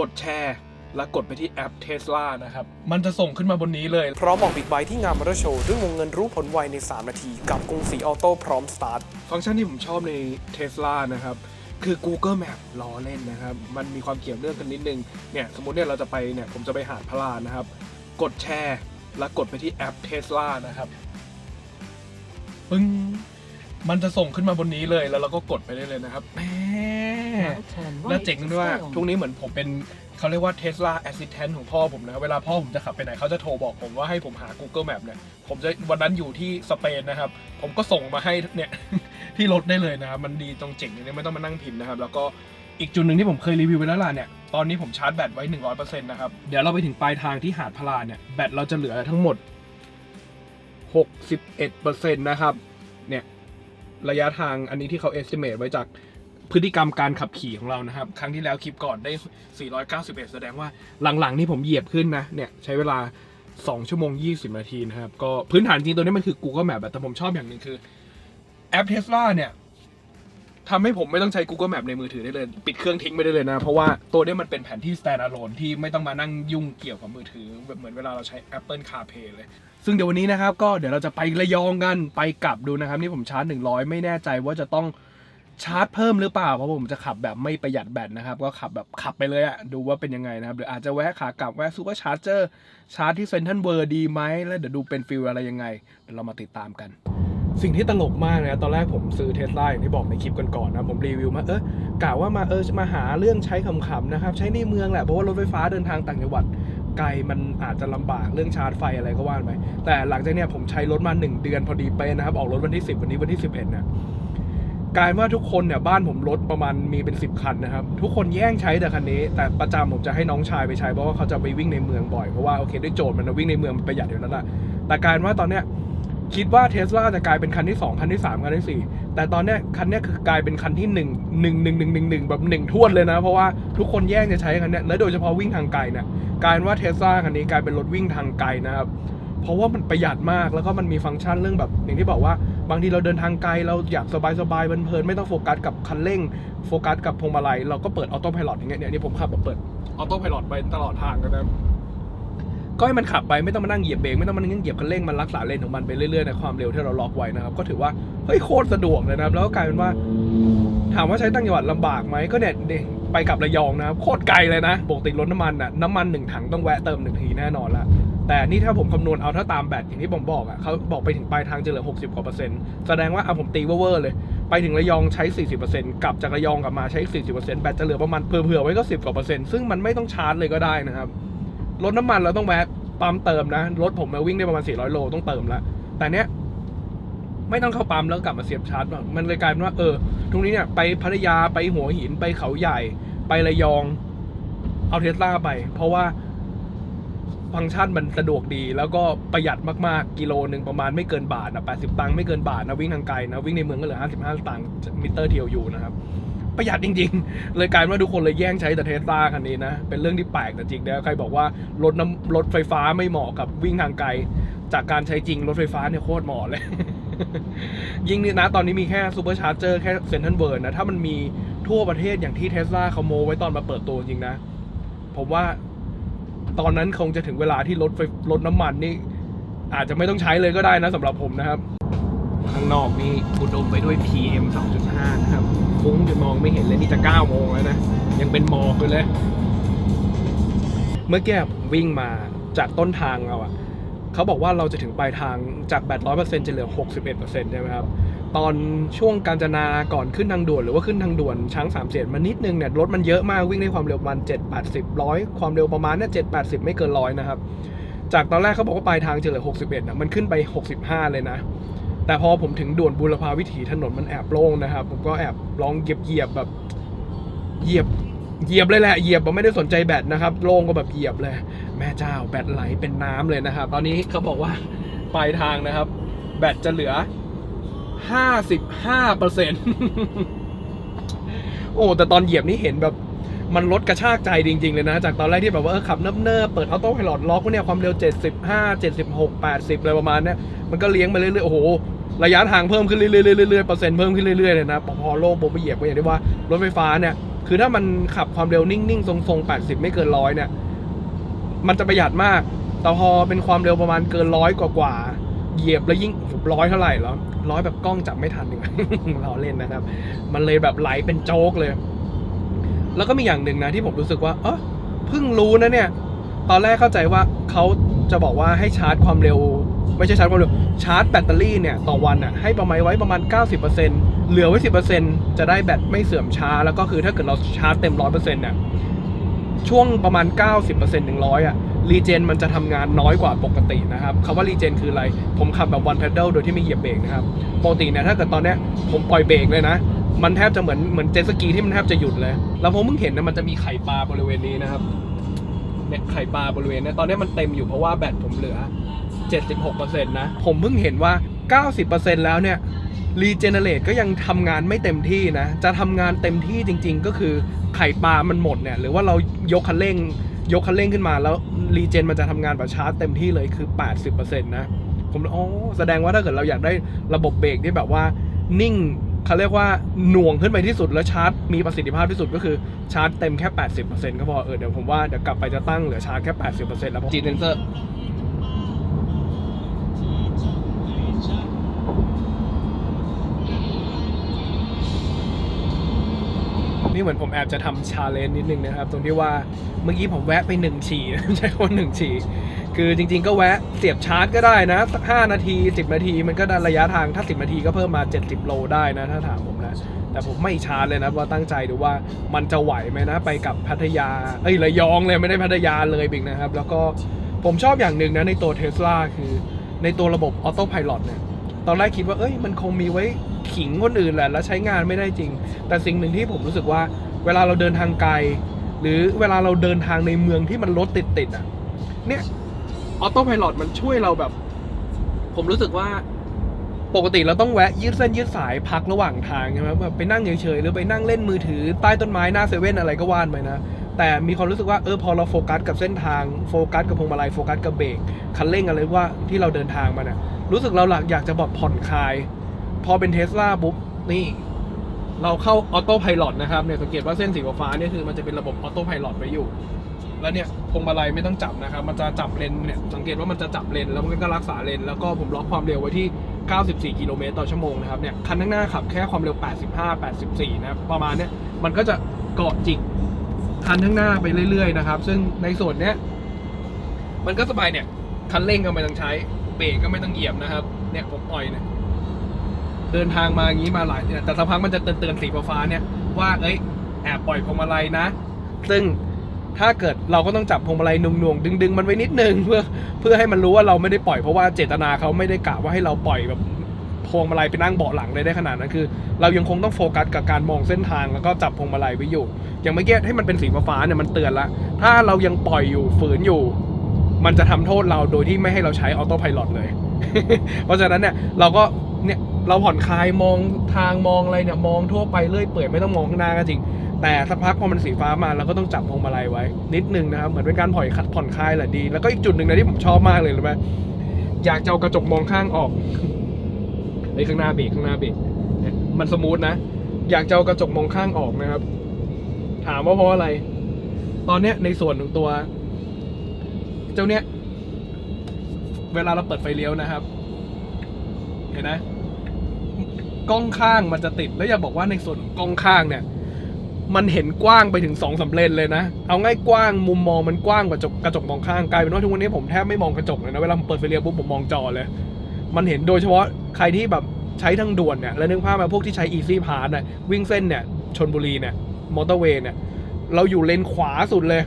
กดแชร์และกดไปที่แอป Tesla นะครับ มันจะส่งขึ้นมาบนนี้เลย พร้อมออกบิ๊กไบค์ที่งานมอเตอร์โชว์ด้วยวงเงินรู้ผลไวใน 3 นาที กับกรุงศรีออโต้พร้อมสตาร์ท ฟังก์ชันที่ผมชอบใน Tesla นะครับ คือ Google Map ล้อเล่นนะครับ มันมีความเกี่ยวเนื่องกันนิดนึง เนี่ย สมมติเนี่ยเราจะไปเนี่ย ผมจะไปหาดพระลานนะครับ กดแชร์ แล้วกดไปที่แอป Tesla นะครับ ปึ้ง มันจะส่งขึ้นมาบนนี้เลยแล้วเราก็กดไปได้เลยนะครับแหมและเจ๋งด้วยว่าทุกนี้เหมือนผมเป็นเขาเรียกว่า Tesla Assistant ของพ่อผมนะเวลาพ่อผมจะขับไปไหนเขาจะโทรบอกผมว่าให้ผมหา Google Map เนี่ยผมจะวันนั้นอยู่ที่สเปนนะครับ ผมก็ส่งมาให้เนี่ยที่รถได้เลยนะครับ มันดีตรงเจ๋งอย่างนี้ไม่ต้องมานั่งพิมพ์นะครับ แล้วก็อีกจุดหนึ่งที่ผมเคยรีวิวไปแล้วล่ะเนี่ยตอนนี้ผมชาร์จแบตไว้ 100%นะครับ เดี๋ยวเราไปถึงปลายทางที่หาดพลาเนี่ยแบตเราจะเหลือทั้งหมด 61%นะครับเนี่ย ระยะทางอันนี้ที่เขา estimate ไว้จากพฤติกรรมการขับขี่ของเรานะครับ ครั้งที่แล้วคลิปก่อนได้ 491 แสดงว่าหลังๆ นี่ผมเหยียบขึ้นนะ เนี่ยใช้เวลา 2 ชั่วโมง 20 นาทีนะครับ ก็พื้นฐานจริงตัวนี้มันคือ Google Map แต่ผมชอบอย่างหนึ่งคือแอป Tesla เนี่ย ทำให้ผมไม่ต้องใช้ Google Map ในมือถือได้เลย ปิดเครื่องทิ้งไปได้เลยนะ เพราะว่าตัวนี้มันเป็นแผนที่ standalone ที่ไม่ต้องมานั่งยุ่งเกี่ยวกับมือถือแบบเหมือนเวลาเราใช้ Apple CarPlay เลย ซึ่งเดี๋ยววันนี้นะครับ ก็เดี๋ยวเราจะไประยองกันไปกลับดูนะครับ นี่ผมชาร์จ 100 ไม่แน่ใจว่าจะต้องชาร์จเพิ่มหรือเปล่าเพราะผมจะขับแบบไม่ประหยัดแบตนะครับ ก็ขับแบบขับไปเลยอะดูว่าเป็นยังไงนะครับหรืออาจจะแวะขากลับแวะซูเปอร์ชาร์เจอร์ชาร์จที่เซนทันเวอร์ดีไหมแล้วเดี๋ยวดูเป็นฟิลอะไรยังไงเดี๋ยวเรามาติดตามกัน สิ่งที่ตลกมากนะตอนแรกผมซื้อเทสลาอย่างที่บอกในคลิปก่อนๆนะ ผมรีวิวมาเออกะว่ามาเออมาหาเรื่องใช้ขำๆนะครับ ใช้ในเมืองแหละ เพราะว่ารถไฟฟ้าเดินทางต่างจังหวัดไกลมันอาจจะลำบากเรื่องชาร์จไฟอะไรก็ว่าไปแต่หลังจากเนี้ยผมใช้รถมา 1 เดือนพอดีเป๊ะนะครับ ออกรถวันที่ 10 วันนี้วันที่ 11เนี่ยกลายว่าทุกคนเนี่ยบ้านผมรถประมาณมีเป็น 10 คันนะครับ ทุกคนแย่งใช้แต่คันนี้ แต่ประจำผมจะให้น้องชายไปใช้เพราะว่าเขาจะไปวิ่งในเมืองบ่อยเพราะว่าโอเคด้วยโจทย์มันวิ่งในเมืองมันประหยัดอยู่แล้วล่ะแต่กายว่าตอนเนี้ย คิดว่าเทสลาจะกลายเป็นคันที่ 2 คันที่ 3 คันที่ 4 แต่ตอนเนี้ยคันเนี้ยคือกลายเป็นคันที่ 1 1 1 1 1 1 แบบ1ท่วนเลยนะ เพราะว่าทุกคนแย่งจะใช้คันเนี้ยและโดยเฉพาะวิ่งทางไกลนี่ยกลายว่าเทสลาคันนี้กลายเป็นรถวิ่งทางไกลนะครับเพราะว่ามันประหยัดมากแล้วก็มันมีฟังก์ชันเรื่องแบบอย่างที่บอกว่า บางทีเราเดินทางไกลเราอยากสบายๆเพลินไม่ต้องโฟกัสกับคันเร่ง โฟกัสกับพวงมาลัยเราก็เปิดออโต้พายロอย่างเงี้ยเนี่ยนี่ผมขับแบบเปิดออโต้พายロไปตลอดทางกันนะ ก็ให้มันขับไปไม่ต้องมานั่งเหยียบเบรกไม่ต้องมานั่งเหยียบคันเร่งมันรักษาเลนของมันไปเรื่อยๆในความเร็วที่เราล็อกไว้นะครับ ก็ถือว่าเฮ้ยโคตรสะดวกเลยนะครับ แล้วก็กลายเป็นว่า ถามว่าใช้ตั้งจังหวัดลำบากไหมก็เนี่ยเด็กไปกับระยองนะครับโคตรไกลเลยนะปกติรถน้ำมันน่ะน้ำมันหนึ่งถังต้องแวะเติมหนึ่งทีแน่นอนละแต่นี่ถ้าผมคำนวณเอาถ้าตามแบตอย่างที่ผมบอกอะเขาบอกไปถึงปลายทางจะเหลือ 60 กว่าเปอร์เซ็นต์แสดงว่าเอาผมตีเวอร์เลย ไปถึงระยองใช้ 40%กลับจากระยองกลับมาใช้ 40%แบตจะเหลือประมาณเผื่อๆไว้ก็ 10 กว่าเปอร์เซ็นต์ซึ่งมันไม่ต้องชาร์จเลยก็ได้นะครับ รถน้ำมันเราต้องแวะปั๊มเติมนะ รถผมมาวิ่งได้ประมาณ 400 โลต้องเติมแล้วแต่เนี้ยไม่ต้องเข้าปั๊มแล้วกลับมาเสียบชาร์จ มันเลยกลายเป็นว่าเออ ตรงนี้เนี่ยไปพัทยาไปหัวหินไปเขาใหญ่ ไประยอง เอาเทสลาไป เพราะว่าฟังก์ชันมันสะดวกดี แล้วก็ประหยัดมากๆ กิโลหนึ่งประมาณไม่เกินบาทนะ80 ตังค์ไม่เกินบาทนะวิ่งทางไกลนะวิ่งในเมืองก็เหลือ 55 ตังค์มิเตอร์เทียวอยู่นะครับ ประหยัดจริง ๆ เลยกลายเป็นว่าทุกคนเลยแย่งใช้แต่เทสลาคันนี้นะ เป็นเรื่องที่แปลกแต่จริงแล้วใครบอกว่ารถน้ำรถไฟฟ้าไม่เหมาะกับวิ่งทางไกล จากการใช้จริงรถไฟฟ้าเนี่ยโคตรเหมาะเลย ยิ่งนี่นะ ตอนนี้มีแค่ซูเปอร์ชาร์เจอร์แค่เซนทันเบิร์นนะ ถ้ามันมีทั่วประเทศอย่างที่เทสลาเขาโมไว้ตอนมาเปิดตัวจริงนะ ผมว่าตอนนั้นคงจะถึงเวลาที่รถไฟรถน้ำมันนี่ อาจจะไม่ต้องใช้เลยก็ได้นะสำหรับผมนะครับ ข้างนอกนี่อุดมไปด้วย PM 2.5 นะครับ ฟุ้งจนมองไม่เห็นเลยนี่จะ9โมงแล้วนะ ยังเป็นหมอกอยู่เลย เมื่อกี้ผมวิ่งมาจากต้นทางเราอะเขาบอกว่าเราจะถึงปลายทางจากแบตร้อยเปอร์เซ็นต์จะเหลือ 61%ใช่ไหมครับ ตอนช่วงการจนาก่อนขึ้นทางด่วน หรือว่าขึ้นทางด่วนช้างสามเสียนมานิดนึงเนี่ยรถมันเยอะมากวิ่งได้ความเร็วประมาณ7 80ร้อยความเร็วประมาณเนี่ย7 80 ไม่เกินร้อยนะครับจากตอนแรกเขาบอกว่าปลายทางจะเหลือ 61นะมันขึ้นไป 65 เลยนะ แต่พอผมถึงด่วนบุรพาวิถีถนนมันแอบโล่งนะครับ ผมก็แอบลองเหยียบเหยียบแบบเหยียบเหยียบเลยแหละเหยียบแบบไม่ได้สนใจแบตนะครับโล่งก็แบบเหยียบเลย แม่เจ้าแบตไหลเป็นน้ำเลยนะครับ ตอนนี้เขาบอกว่าปลายทางนะครับ แบตจะเหลือ55เปอร์เซ็นต์โอ้แต่ตอนเหยียบนี่เห็นแบบมันลดกระชากใจจริง ๆ เลยนะ จากตอนแรกที่แบบว่าเออขับเนิบๆเปิดออโต้ไพลอตล็อกเนี่ยความเร็ว 75 76 80 อะไรประมาณเนี้ยมันก็เลี้ยงมาเรื่อยๆ โอ้โห ระยะทางเพิ่มขึ้นเรื่อยๆเปอร์เซ็นต์เพิ่มขึ้นเรื่อยๆเลยนะพอโล่งปุ๊บไปเหยียบก็อย่างที่ว่ารถไฟฟ้าเนี่ยคือถ้ามันขับความเร็วนิ่งๆ ทรงๆ 80 ไม่เกินร้อยเนี่ยมันจะประหยัดมาก แต่พอเป็นความเร็วประมาณเกินร้อยกว่าๆเหยียบแล้วยิ่งร้อยเท่าไหร่แล้วร้อยแบบกล้องจับไม่ทันอย่งเราเล่นนะครับ มันเลยแบบไหลเป็นโจ๊กเลย แล้วก็มีอย่างหนึ่งนะที่ผมรู้สึกว่าเออเพิ่งรู้นะเนี่ย ตอนแรกเข้าใจว่าเขาจะบอกว่าให้ชาร์จความเร็ว ไม่ใช่ชาร์จความเร็ว ชาร์จแบตเตอรี่เนี่ยต่อวันอะให้ประมาณไว้ประมาณ 90%เหลือไว้ 10%จะได้แบตไม่เสื่อมช้า แล้วก็คือถ้าเกิดเราชาร์จเต็ม 100%เนี่ยช่วงประมาณ 90%ถึง100อะรีเจนมันจะทำงานน้อยกว่าปกตินะครับคำว่ารีเจนคืออะไร ผมขับแบบ one pedal โดยที่ไม่เหยียบเบรกนะครับ ปกติเนี่ยถ้าเกิดตอนเนี้ยผมปล่อยเบรกเลยนะ มันแทบจะเหมือนเหมือนเจ็ตสกีที่มันแทบจะหยุดเลย แล้วผมเพิ่งเห็นนะมันจะมีไข่ปลาบริเวณนี้นะครับเนี่ยไข่ปลาบริเวณนี้ตอนนี้มันเต็มอยู่เพราะว่าแบตผมเหลือ 76%นะ ผมเพิ่งเห็นว่า 90%แล้วเนี่ยรีเจเนเรตก็ยังทำงานไม่เต็มที่นะ จะทำงานเต็มที่จริง ๆ ก็คือไข่ปลามันหมดเนี่ย หรือว่าเรายกคันเร่ง ยกคันเร่งขึ้นมาแล้วรีเจนมันจะทำงานแบบชาร์จเต็มที่เลยคือ 80%นะผมอ๋อแสดงว่าถ้าเกิดเราอยากได้ระบบเบรกที่แบบว่านิ่งเขาเรียกว่าหน่วงขึ้นไปที่สุดแล้วชาร์จมีประสิทธิภาพที่สุดก็คือชาร์จเต็มแค่ 80%ก็พอเออเดี๋ยวผมว่าเดี๋ยวกลับไปจะตั้งเหลือชาร์จแค่ 80%แล้วจีเซนเซอร์ นี่เหมือนผมแอบจะทำชาเลนจ์นิดนึงนะครับ ตรงที่ว่าเมื่อกี้ผมแวะไปหนึ่งฉี่ใช้คำว่าหนึ่งฉี่คือจริง ๆ ก็แวะเสียบชาร์จก็ได้นะสักห้านาที 10 นาที มันก็ได้ระยะทางถ้า 10 นาทีก็เพิ่มมา 70 โลได้นะถ้าถามผมนะ แต่ผมไม่ชาร์จเลยนะเพราะตั้งใจดูว่ามันจะไหวไหมนะ ไปกับพัทยาเอ้ยระยองเลยไม่ได้พัทยาเลยบิกนะครับ แล้วก็ผมชอบอย่างหนึ่งนะในตัวเทสลาคือในตัวระบบออโต้พาย t เนี่ย ตอนแรกคิดว่าเอ้ยมันคงมีไว้ขิงคนอื่นแหละ แล้วใช้งานไม่ได้จริง แต่สิ่งหนึ่งที่ผมรู้สึกว่า เวลาเราเดินทางไกล หรือเวลาเราเดินทางในเมืองที่มันรถติดๆอะ เนี่ยออโต้พาย t มันช่วยเราแบบ ผมรู้สึกว่าปกติเราต้องแวะยืดเส้นยืดสายพักระหว่างทางใช่ไหมแบบไปนั่งเฉยๆหรือไปนั่งเล่นมือถือใต้ต้นไม้หน้าเซเว่นอะไรก็ว่านไปนะแต่มีความรู้สึกว่าเออพอเราโฟกัสกับเส้นทางโฟกัสกับพวงมาลัยโฟกัสกับเบรกคันเร่งอะไรว่าที่เราเดินทางมาเนี่ย รู้สึกเราหลักอยากจะแบบผ่อนคลาย พอเป็นเทสลาปุ๊บนี่ เราเข้าออโต้พาย t นะครับเนี่ยสังเกตว่าเส้นสีฟ้าเนี่ยคือมันจะเป็นระบบออโต้พาย t ไว้อยู่ แล้วเนี่ยพวงมาลัยไม่ต้องจับนะครับ มันจะจับเลนเนี่ยสังเกตว่ามันจะจับเลนแล้วมันก็รักษาเลนแล้วก็ผมล็อกความเร็วไว้ที่ 94 กิโลเมตรต่อชั่วโมงนะครับเนี่ยคันข้างหน้าขับแค่ความเร็ว 85 84 นะครับประมาณเนี้ยมันก็จะเกาะจิกคันข้างหน้าไปเรื่อยๆนะครับ ซึ่งในส่วนเนี้ยมันก็สบายเนี่ยคันเร่งก็ไม่ต้องใช้ เบรกก็ไม่ต้องเหยียบนะครับ เนี่ยผมปล่อยเนี่ยเดินทางมาอย่างนี้มาหลายเนี่ยแต่สักพักมันจะเตือนเตือนสีฟ้าเนี่ยว่าเอ้ยแอบปล่อยพวงมาลัยนะ ซึ่งถ้าเกิดเราก็ต้องจับพวงมาลัยหน่วงๆดึง ๆ มันไว้นิดนึงเพื่อเพื่อให้มันรู้ว่าเราไม่ได้ปล่อยเพราะว่าเจตนาเขาไม่ได้กะว่าให้เราปล่อยแบบพวงมาลัยไปนั่งเบาะหลังเลยได้ขนาดนั้นคือ เรายังคงต้องโฟกัสกับการมองเส้นทางแล้วก็จับพวงมาลัยไว้อยู่อย่างเมื่อกี้ให้มันเป็นสีฟ้าเนี่ยมันเตือนละถ้าเรายังปล่อยอยู่ฝืนอยู่ มันจะทำโทษเราโดยที่ไม่ให้เราใช้ออโต้พาย t เลย เพราะฉะนั้นเนี่ยเราก็เนี่ยเราผ่อนคลายมองทางมองอะไรเนี่ยมองทั่วไปเรื่อยเปื่อยไม่ต้องมองข้างหน้าก็จริง แต่สักพักพอมันสีฟ้ามาเราก็ต้องจับพวงมาลัยไว้ นิดนึงนะครับเหมือนเป็นการผ่อนคผ่อนคลายแหละดี แล้วก็อีกจุดหนึ่งนะที่ผมชอบมากเลยรู้ไหมอยากจะเอากระจกมองข้างออกไอ้ข้างหน้าเบรกข้างหน้าเบรกเนี่ยมันสมูทนะ อยากจะเอากระจกมองข้างออกนะครับ ถามว่าเพราะอะไร ตอนเนี้ยในส่วนของตัว เจ้าเนี้ย เวลาเราเปิดไฟเลี้ยวนะครับ เห็นนะกล้องข้างมันจะติดแล้วอย่าบอกว่าในส่วนของกล้องข้างเนี่ย มันเห็นกว้างไปถึงสองสามเลนเลยนะ เอาง่ายกว้างมุมมองมันกว้างกว่ากระจกกระจกมองข้างกลายเป็นว่าทุกวันนี้ผมแทบไม่มองกระจกเลยนะเวลาผมเปิดไฟเลี้ยวปุ๊บผมมองจอเลย มันเห็นโดยเฉพาะใครที่แบบใช้ทางด่วนเนี่ยแล้วนึกภาพมาพวกที่ใช้ Easy Pass น่ะวิ่งเส้นเนี่ยชนบุรีเนี่ยมอเตอร์เวย์เนี่ยเราอยู่เลนขวาสุดเลย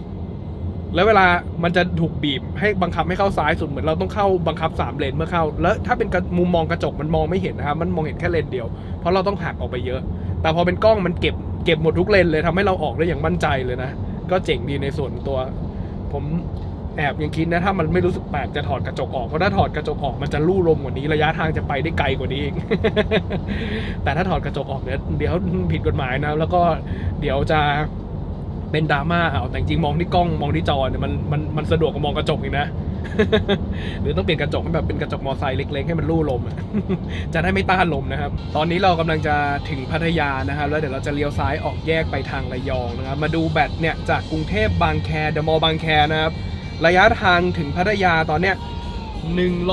แล้วเวลามันจะถูกบีบให้บังคับให้เข้าซ้ายสุดเหมือนเราต้องเข้าบังคับสามเลนเมื่อเข้า แล้วถ้าเป็นมุมมองกระจกมันมองไม่เห็นนะครับมันมองเห็นแค่เลนเดียว เพราะเราต้องหักออกไปเยอะ แต่พอเป็นกล้องมันเก็บเก็บหมดทุกเลนเลยทำให้เราออกได้อย่างมั่นใจเลยนะ ก็เจ๋งดีในส่วนตัว ผมแอบยังคิดนะถ้ามันไม่รู้สึกแปลกจะถอดกระจกออกเพราะถ้าถอดกระจกออกมันจะลู่ลมกว่านี้ระยะทางจะไปได้ไกลกว่านี้อีกแต่ถ้าถอดกระจกออกเนี่ยเดี๋ยวผิดกฎหมายนะ แล้วก็เดี๋ยวจะ เป็นดราม่าเอาแต่จริงมองที่กล้องมองที่จอเนี่ยมันมันมันสะดวกกว่ามองกระจกอีกนะ หรือต้องเปลี่ยนกระจกให้แบบเป็นกระจกมอไซค์เล็กๆให้มันลู่ลม จะได้ไม่ต้านลมนะครับ ตอนนี้เรากำลังจะถึงพัทยานะครับ แล้วเดี๋ยวเราจะเลี้ยวซ้ายออกแยกไปทางระยองนะครับ มาดูแบตเนี่ยจากกรุงเทพบางแคเดอะมอลล์บางแคนะครับ ระยะทางถึงพัทยาตอนเนี้ย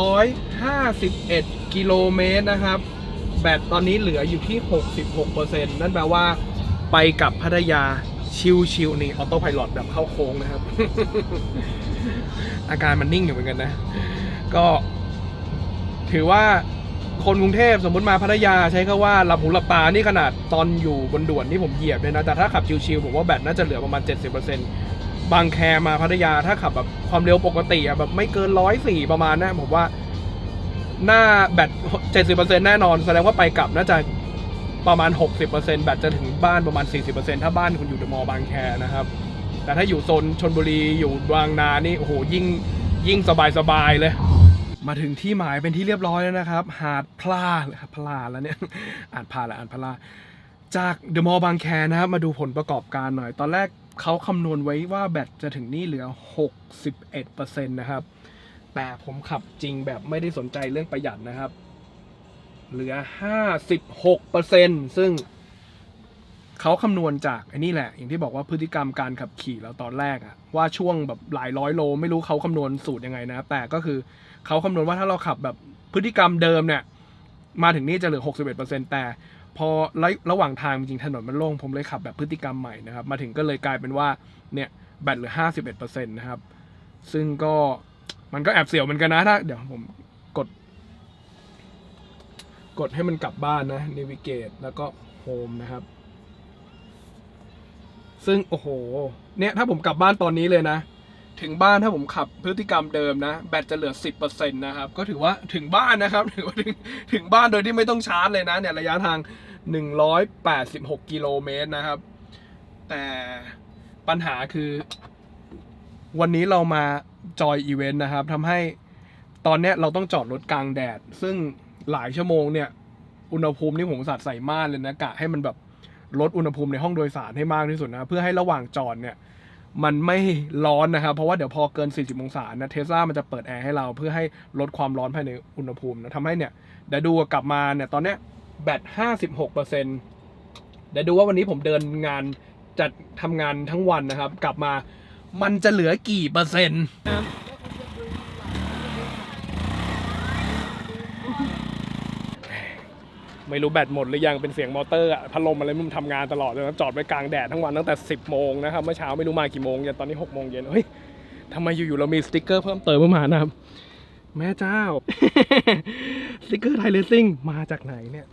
151 กิโลเมตรนะครับ แบตตอนนี้เหลืออยู่ที่ 66%นั่นแปลว่าไปกับพัทยา ชิวๆนี่ออโต้พลอตแบบเข้าโค้งนะครับ อาการมันนิ่งอยู่เหมือนกันนะ ก็ ถือว่าคนกรุงเทพสมมติมาพัทยาใช้คำว่าหลับหูหลับตานี่ขนาดตอนอยู่บนด่วนที่ผมเหยียบเนี่ยนะ แต่ถ้าขับชิวๆผมว่าแบตน่าจะเหลือประมาณ 70%บางแคมาพัทยาถ้าขับแบบความเร็วปกติอะแบบไม่เกินร้อยสี่ประมาณนะผมว่าหน้าแบต70%แน่นอน แสดงว่าไปกลับน่าจะ ประมาณ 60%แบตจะถึงบ้านประมาณ 40%ถ้าบ้านคุณอยู่เดอะมอลล์บางแคนะครับ แต่ถ้าอยู่โซนชนบุรีอยู่บางนานี่โอ้โหยิ่งยิ่งสบายสบายๆเลย มาถึงที่หมายเป็นที่เรียบร้อยแล้วนะครับ หาดพลาพลาแล้วเนี่ยอ่านพลาแล้วอ่านพลาจากเดอะมอลล์บางแคนะครับมาดูผลประกอบการหน่อย ตอนแรกเขาคำนวณไว้ว่าแบตจะถึงนี่เหลือ 61%นะครับแต่ผมขับจริงแบบไม่ได้สนใจเรื่องประหยัดนะครับ เหลือ 56%ซึ่งเขาคำนวณจากไอ้นี่แหละ อย่างที่บอกว่าพฤติกรรมการขับขี่เราตอนแรกอะว่าช่วงแบบหลายร้อยโล ไม่รู้เขาคำนวณสูตรยังไงนะ แต่ก็คือเขาคำนวณว่าถ้าเราขับแบบพฤติกรรมเดิมเนี่ย มาถึงนี่จะเหลือ 61%แต่พอระระหว่างทางจริงถนนมันโล่งผมเลยขับแบบพฤติกรรมใหม่นะครับ มาถึงก็เลยกลายเป็นว่าเนี่ยแบตเหลือ 51%นะครับ ซึ่งก็มันก็แอบเสียวเหมือนกันนะถ้าเดี๋ยวผม กดให้มันกลับบ้านนะ navigate แล้วก็ home นะครับ ซึ่ง โอ้โห เนี่ย ถ้าผมกลับบ้านตอนนี้เลยนะ ถึงบ้านถ้าผมขับพฤติกรรมเดิมนะ แบตจะเหลือ 10%นะครับ ก็ถือว่าถึงบ้านนะครับ ถือว่าถึงถึงบ้านโดยที่ไม่ต้องชาร์จเลยนะ เนี่ย ระยะทาง 186 กิโลเมตรนะครับ แต่ปัญหาคือ วันนี้เรามาจอยอีเวนต์นะครับทำให้ตอนเนี้ยเราต้องจอดรถกลางแดด ซึ่ง หลายชั่วโมงเนี่ย อุณหภูมินี่ผมสัตว์ใส่ม่านเลยนะกะให้มันแบบลดอุณหภูมิในห้องโดยสารให้มากที่สุดนะ เพื่อให้ระหว่างจอดเนี่ย มันไม่ร้อนนะครับ เพราะว่าเดี๋ยวพอเกิน 40 องศานะเทสลามันจะเปิดแอร์ให้เราเพื่อให้ลดความร้อนภายในอุณหภูมินะทำให้เนี่ยเดี๋ยวดูกลับมาเนี่ยตอนเนี้ยแบต 56%เดี๋ยวดูว่าวันนี้ผมเดินงานจัดทำงานทั้งวันนะครับ กลับมามันจะเหลือกี่เปอร์เซ็นต์ ไม่รู้แบตหมดหรือยังเป็นเสียงมอเตอร์อะพัดลมอะไรมันทำงานตลอดเลยนะจอดไว้กลางแดดทั้งวันตั้งแต่ 10 โมงนะครับเมื่อเช้าไม่รู้มากี่โมงยันตอนนี้ 6 โมงเย็นเฮ้ยทำไมอยู่ๆเรามีสติกเกอร์เพิ่มเติมเข้ามานะครับ แม่เจ้า สติกเกอร์ไทยเลสซิ่งมาจากไหนเนี่ย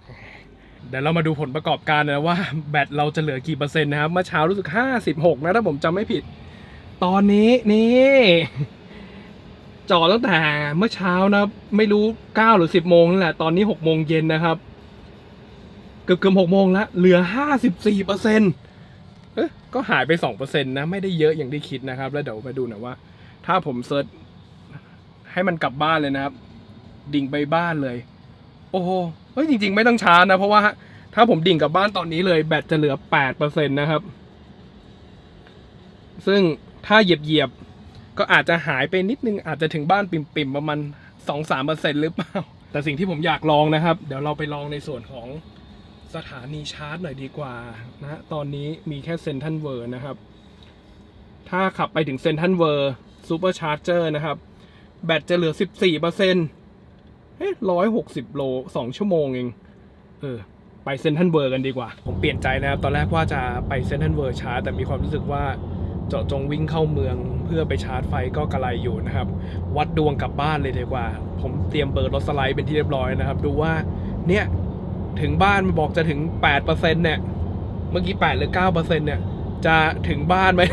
เดี๋ยวเรามาดูผลประกอบการนะว่าแบตเราจะเหลือกี่เปอร์เซ็นต์นะครับเมื่อเช้ารู้สึก 56 นะถ้าผมจำไม่ผิด ตอนนี้นี่จอดตั้งแต่เมื่อเช้านะ ไม่รู้ 9 หรือ 10 โมงนั่นแหละ ตอนนี้ 6 โมงเย็นนะครับ เกือบเกือบหกโมงแล้วเหลือ54เปอร์เซ็นต์เอ๊ะก็หายไป2เปอร์เซ็นต์นะไม่ได้เยอะอย่างที่คิดนะครับ แล้วเดี๋ยวไปดูหน่อยว่า ถ้าผมเซิร์ชให้มันกลับบ้านเลยนะครับ ดิ่งไปบ้านเลย โอ้โหเฮ้ยจริง ๆ ไม่ต้องช้านะ เพราะว่าถ้าผมดิ่งกลับบ้านตอนนี้เลยแบตจะเหลือ8เปอร์เซ็นต์นะครับ ซึ่งถ้าเหยียบเหยียบๆก็อาจจะหายไปนิดนึงอาจจะถึงบ้านปิ่มๆประมาณ2-3เปอร์เซ็นต์หรือเปล่า แต่สิ่งที่ผมอยากลองนะครับ เดี๋ยวเราไปลองในส่วนของ สถานีชาร์จหน่อยดีกว่านะฮะตอนนี้มีแค่เซนทันเวอร์นะครับ ถ้าขับไปถึงเซนทันเวอร์ซูเปอร์ชาร์เจอร์นะครับ แบตจะเหลือ 14เปอร์เซ็นต์เฮ้ยร้อยหกสิบโลสองชั่วโมงเอง เออ ไปเซนทันเวอร์กันดีกว่า ผมเปลี่ยนใจนะครับ ตอนแรกว่าจะไปเซนทันเวอร์ชาร์จแต่มีความรู้สึกว่าเจาะจงวิ่งเข้าเมืองเพื่อไปชาร์จไฟก็กระไรอยู่นะครับ วัดดวงกลับบ้านเลยดีกว่า ผมเตรียมเปิดรถสไลด์เป็นที่เรียบร้อยนะครับ ดูว่าเนี่ย ถึงบ้านมันบอกจะถึง8%เปอร์เซ็นเนี่ย เมื่อกี้8หรือ9%เนี่ย จะถึงบ้านไหม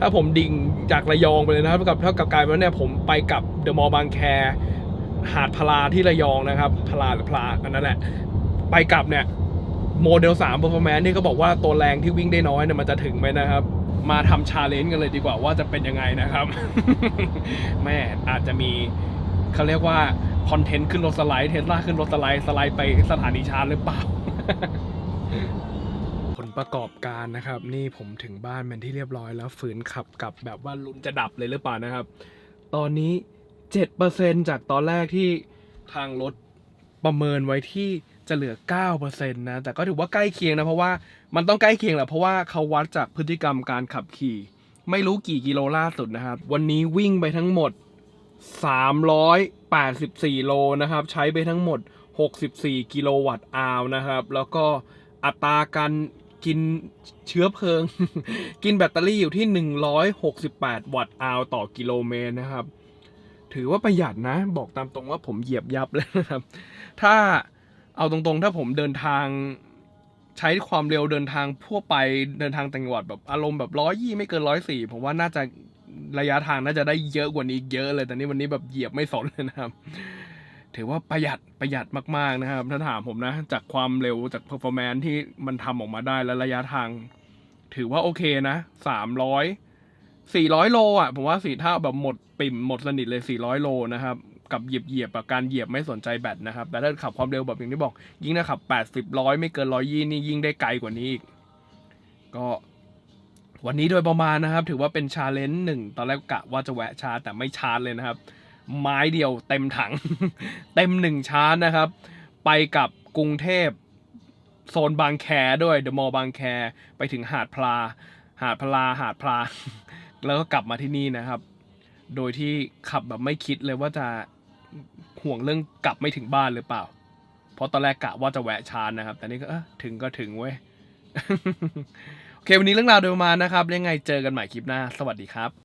ถ้าผมดิ่งจากระยองไปเลยนะครับเท่ากับเท่ากับกลายเป็นว่าเนี่ยผมไปกับเดอะมอลล์บางแค หาดพลาที่ระยองนะครับ พลาหรือพลาอันนั้นแหละ ไปกลับเนี่ยโมเดล3 Performance นี่ก็บอกว่าตัวแรงที่วิ่งได้น้อยเนี่ยมันจะถึงไหมนะครับ มาทำชาเลนจ์กันเลยดีกว่าว่าจะเป็นยังไงนะครับ แม่อาจจะมีเขาเรียกว่า คอนเทนต์ขึ้นรถสไลด์เทสลาขึ้นรถสไลด์สไลด์ไปสถานีชาร์จหรือเปล่า ผลประกอบการนะครับ นี่ผมถึงบ้านเป็นที่เรียบร้อยแล้วฝืนขับกลับแบบว่าลุ้นจะดับเลยหรือเปล่านะครับ ตอนนี้ 7%จากตอนแรกที่ทางรถประเมินไว้ที่จะเหลือ 9%นะ แต่ก็ถือว่าใกล้เคียงนะ เพราะว่ามันต้องใกล้เคียงแหละ เพราะว่าเขาวัดจากพฤติกรรมการขับขี่ ไม่รู้กี่กิโลล่าสุดนะครับ วันนี้วิ่งไปทั้งหมด 384 โลนะครับ ใช้ไปทั้งหมด 64 กิโลวัตต์อาวนะครับ แล้วก็อัตราการกินเชื้อเพลิง กินแบตเตอรี่อยู่ที่ 168 วัตต์อาวต่อกิโลเมตรนะครับ ถือว่าประหยัดนะ บอกตามตรงว่าผมเหยียบยับเลยนะครับ ถ้าเอาตรงๆ ถ้าผมเดินทางใช้ความเร็วเดินทางทั่วไปเดินทางต่างจังหวัดแบบอารมณ์แบบร้อยยี่ไม่เกินร้อยสี่ผมว่าน่าจะ ระยะทางน่าจะได้เยอะกว่านี้เยอะเลย แต่นี่วันนี้แบบเหยียบไม่สนเลยนะครับ ถือว่าประหยัดประหยัดมากๆนะครับ ถ้าถามผมนะ จากความเร็วจาก performance ที่มันทำออกมาได้และระยะทาง ถือว่าโอเคนะสามร้อยสี่ร้อยโลอะผมว่าสี่ถ้าแบบหมดปิ่มหมดสนิทเลยสี่ร้อยโลนะครับกับเหยียบเหยียบแบบการเหยียบไม่สนใจแบตนะครับ แต่ถ้าขับความเร็วแบบอย่างที่บอก ยิ่งถ้าขับแปดสิบร้อยไม่เกินร้อยยี่นี่ยิ่งได้ไกลกว่านี้อีก ก็ วันนี้โดยประมาณนะครับ ถือว่าเป็นชาเลนจ์หนึ่งตอนแรกกะว่าจะแวะชาร์จแต่ไม่ชาร์จเลยนะครับ ไม้เดียวเต็มถัง เต็มหนึ่งชาร์จนะครับ ไปกับกรุงเทพโซนบางแคด้วยเดอะมอลล์บางแคไปถึงหาดพลา หาดพลาหาดพลา แล้วก็กลับมาที่นี่นะครับ โดยที่ขับแบบไม่คิดเลยว่าจะห่วงเรื่องกลับไม่ถึงบ้านหรือเปล่า เพราะตอนแรกกะว่าจะแวะชาร์จนะครับ แต่นี่ก็ถึงก็ถึงเว้ย เควันนี้เรื่องราวโดยประมาณนะครับยังไงเจอกันใหม่คลิปหน้า สวัสดีครับ